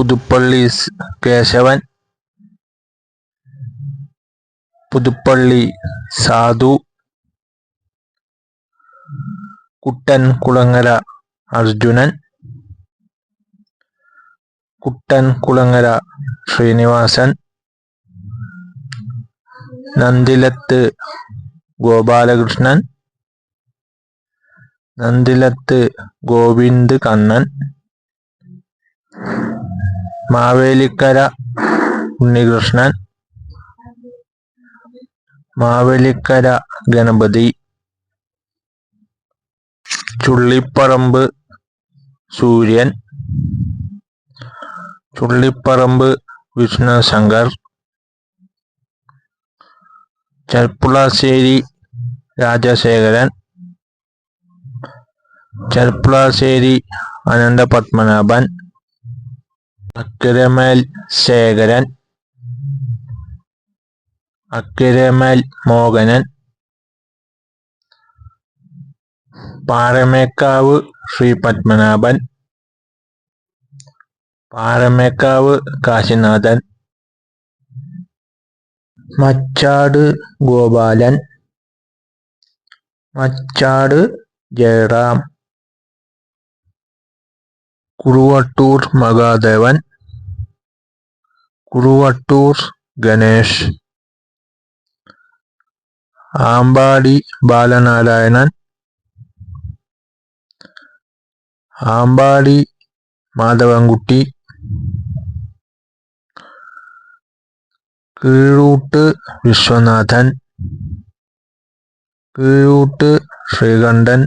പുതുപ്പള്ളി കേശവൻ പുതുപ്പള്ളി സാധു കുട്ടൻ കുളങ്ങര അർജുനൻ കുട്ടൻ കുളങ്ങര ശ്രീനിവാസൻ നന്ദിലത്ത് ഗോപാലകൃഷ്ണൻ നന്ദിലത്ത് ഗോവിന്ദ് കണ്ണൻ മാവേലിക്കര ഉണ്ണികൃഷ്ണൻ മാവേലിക്കര ഗണപതി ചുള്ളിപ്പറമ്പ് സൂര്യൻ ചുള്ളിപ്പറമ്പ് വിഷ്ണുശങ്കർ ചെർപ്പുളശ്ശേരി രാജശേഖരൻ ചെർപ്പുളശ്ശേരി അനന്തപത്മനാഭൻ അക്കരമേൽ ശേഖരൻ അക്കരമേൽ മോഹനൻ പാറമേക്കാവ് ശ്രീ പത്മനാഭൻ പാറമേക്കാവ് കാശിനാഥൻ മച്ചാട് ഗോപാലൻ മച്ചാട് ജയറാം. കുറുവട്ടൂർ മഹാദേവൻ കുറുവട്ടൂർ ഗണേഷ് ആമ്പാടി ബാലനാരായണൻ ആമ്പാടി മാധവൻകുട്ടി കീഴൂട്ട് വിശ്വനാഥൻ കീഴൂട്ട് ശ്രീകണ്ഠൻ